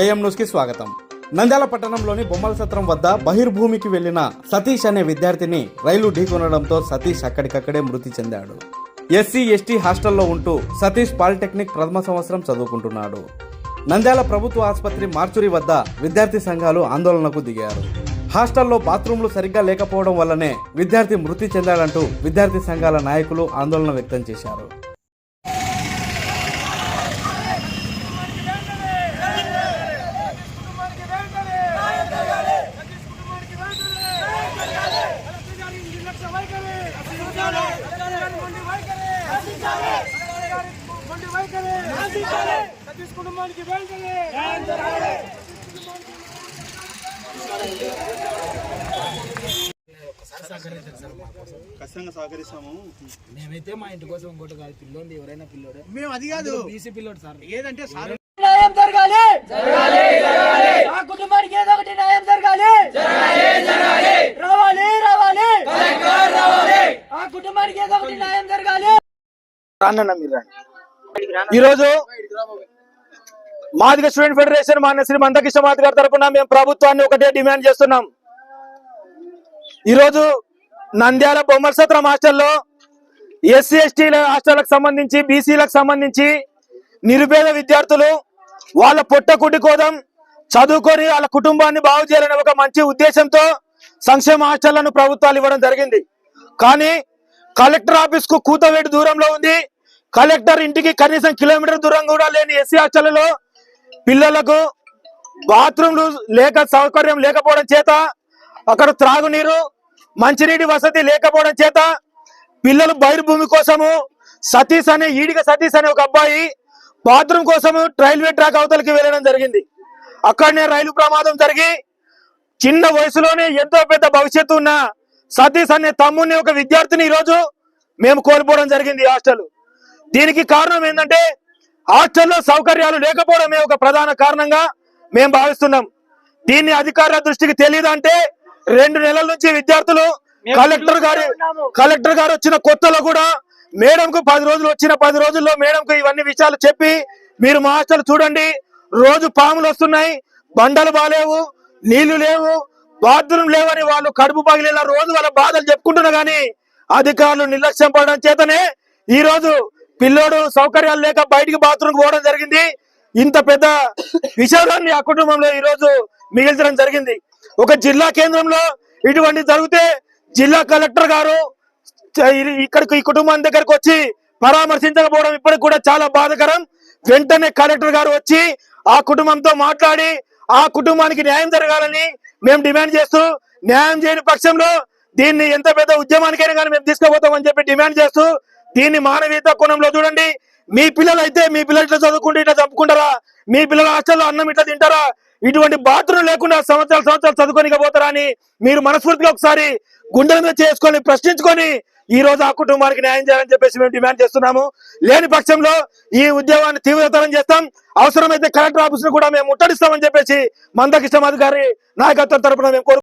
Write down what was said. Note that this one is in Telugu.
ఏఎం న్యూస్కి స్వాగతం. నంద్యాల పట్టణంలోని బొమ్మల సత్రం వద్ద బహిర్భూమికి వెళ్ళిన సతీష్ అనే విద్యార్థిని రైలు ఢీకొనడంతో సతీష్ అక్కడికక్కడే మృతి చెందాడు. ఎస్సీ ఎస్టీ హాస్టల్లో ఉంటూ సతీష్ పాలిటెక్నిక్ ప్రథమ సంవత్సరం చదువుకుంటున్నాడు. నంద్యాల ప్రభుత్వ ఆసుపత్రి మార్చురి వద్ద విద్యార్థి సంఘాలు ఆందోళనకు దిగారు. హాస్టల్లో బాత్రూంలు సరిగ్గా లేకపోవడం వల్లనే విద్యార్థి మృతి చెందాడంటూ విద్యార్థి సంఘాల నాయకులు ఆందోళన వ్యక్తం చేశారు కుటుంబానికి వెంటనే సతీష్ కుటుంబానికి వెంటనే గారి నిర్లక్ష్య వైఖరి గారి మొండి వైఖరి గారి మొండి వైఖరి సతీష్ కుటుంబానికి వెంటనే ఖచ్చితంగా సహకరిస్తాము. మేమైతే మా ఇంటి కోసం ఇంకోటి కాదు పిల్లోంది ఎవరైనా పిల్లోడే. మేము అది కాదు. బీసీ పిల్లోడు సార్. ఏదంటే సార్. న్యాయం జరగాలి. ఆ కుటుంబానికి ఏదో ఒకటి న్యాయం జరగాలి. రావాలి రావాలి. ఆ కుటుంబానికి ఏదో ఒకటి న్యాయం జరగాలి. రానన్న మీరు రండి. ఈరోజు మాదిగ స్టూడెంట్ ఫెడరేషన్ మాన్య శ్రీ మందకిష్ట మాది గారి తరపున మేము ప్రభుత్వాన్ని ఒకటే డిమాండ్ చేస్తున్నాం. ఈరోజు నంద్యాల బొమ్మల సత్రం హాస్టల్లో ఎస్సీ ఎస్టీల హాస్టళ్ళకు సంబంధించి బీసీలకు సంబంధించి నిరుపేద విద్యార్థులు వాళ్ళ పొట్ట కుట్టి కోదం చదువుకొని వాళ్ళ కుటుంబాన్ని బాగు చేయాలనే ఒక మంచి ఉద్దేశంతో సంక్షేమ హాస్టళ్ళను ప్రభుత్వాలు ఇవ్వడం జరిగింది. కానీ కలెక్టర్ ఆఫీస్కు కూతవేటి దూరంలో ఉంది. కలెక్టర్ ఇంటికి కనీసం కిలోమీటర్ దూరం కూడా లేని ఎస్సీ హాస్టళ్ళలో పిల్లలకు బాత్రూమ్లు లేక సౌకర్యం లేకపోవడం చేత అక్కడ త్రాగునీరు మంచినీటి వసతి లేకపోవడం చేత పిల్లలు బహిర్భూమి కోసము సతీష్ అనే ఈడిక సతీష్ అనే ఒక అబ్బాయి బాత్రూమ్ కోసము రైల్వే ట్రాక్ అవతలకి వెళ్ళడం జరిగింది. అక్కడనే రైలు ప్రమాదం జరిగి చిన్న వయసులోనే ఎంతో పెద్ద భవిష్యత్తు ఉన్న సతీష్ అనే తమ్ముని ఒక విద్యార్థిని ఈరోజు మేము కోల్పోవడం జరిగింది హాస్టల్. దీనికి కారణం ఏంటంటే హాస్టల్లో సౌకర్యాలు లేకపోవడమే ఒక ప్రధాన కారణంగా మేము భావిస్తున్నాం. దీన్ని అధికారుల దృష్టికి తెలియదంటే రెండు నెలల నుంచి విద్యార్థులు కలెక్టర్ గారి కలెక్టర్ గారు వచ్చిన కొత్తలో కూడా మేడం కు పది రోజులు వచ్చిన పది రోజుల్లో మేడం కు ఇవన్నీ విషయాలు చెప్పి మీరు మా హాస్టల్ చూడండి. రోజు పాములు వస్తున్నాయి బండలు బాలేవు నీళ్ళు లేవు బాత్రూమ్ లేవని వాళ్ళు కడుపు పగిలేలా రోజు వాళ్ళ బాధలు చెప్పుకుంటున్నా గానీ అధికారులు నిర్లక్ష్యం పడడం చేతనే ఈ రోజు పిల్లోడు సౌకర్యాలు లేక బయటికి బాత్రూమ్ పోవడం జరిగింది. ఇంత పెద్ద విషాదాన్ని ఆ కుటుంబంలో ఈ రోజు మిగిల్చడం జరిగింది. ఒక జిల్లా కేంద్రంలో ఇటువంటి జరిగితే జిల్లా కలెక్టర్ గారు ఇక్కడికి ఈ కుటుంబం దగ్గరకు వచ్చి పరామర్శించకపోవడం ఇప్పటికి కూడా చాలా బాధకరం. వెంటనే కలెక్టర్ గారు వచ్చి ఆ కుటుంబంతో మాట్లాడి ఆ కుటుంబానికి న్యాయం జరగాలని మేము డిమాండ్ చేస్తూ న్యాయం చేయని పక్షంలో దీన్ని ఎంత పెద్ద ఉద్యమానికైనా కానీ మేము తీసుకుపోతామని చెప్పి డిమాండ్ చేస్తూ దీన్ని మానవీయత కోణంలో చూడండి. మీ పిల్లలు అయితే మీ పిల్లలు ఇట్లా చదువుకుంటే ఇట్లా చంపుకుంటారా? మీ పిల్లల హాస్టల్లో అన్నం ఇట్లా తింటారా? ఇటువంటి బాత్రూమ్ లేకుండా సంవత్సరాలు సంవత్సరాలు చదువుకోనికపోతారా అని మీరు మనస్ఫూర్తిగా ఒకసారి గుండెల మీద చేసుకొని ప్రశ్నించుకొని ఈ రోజు ఆ కుటుంబానికి న్యాయం చేయాలని చెప్పేసి మేము డిమాండ్ చేస్తున్నాము. లేని పక్షంలో ఈ ఉద్యమాన్ని తీవ్రతరం చేస్తాం. అవసరమైతే కలెక్టర్ ఆఫీస్ను కూడా మేము ముట్టడిస్తామని చెప్పేసి మందకిష్టం అధికారి నాయకత్వం తరపున మేము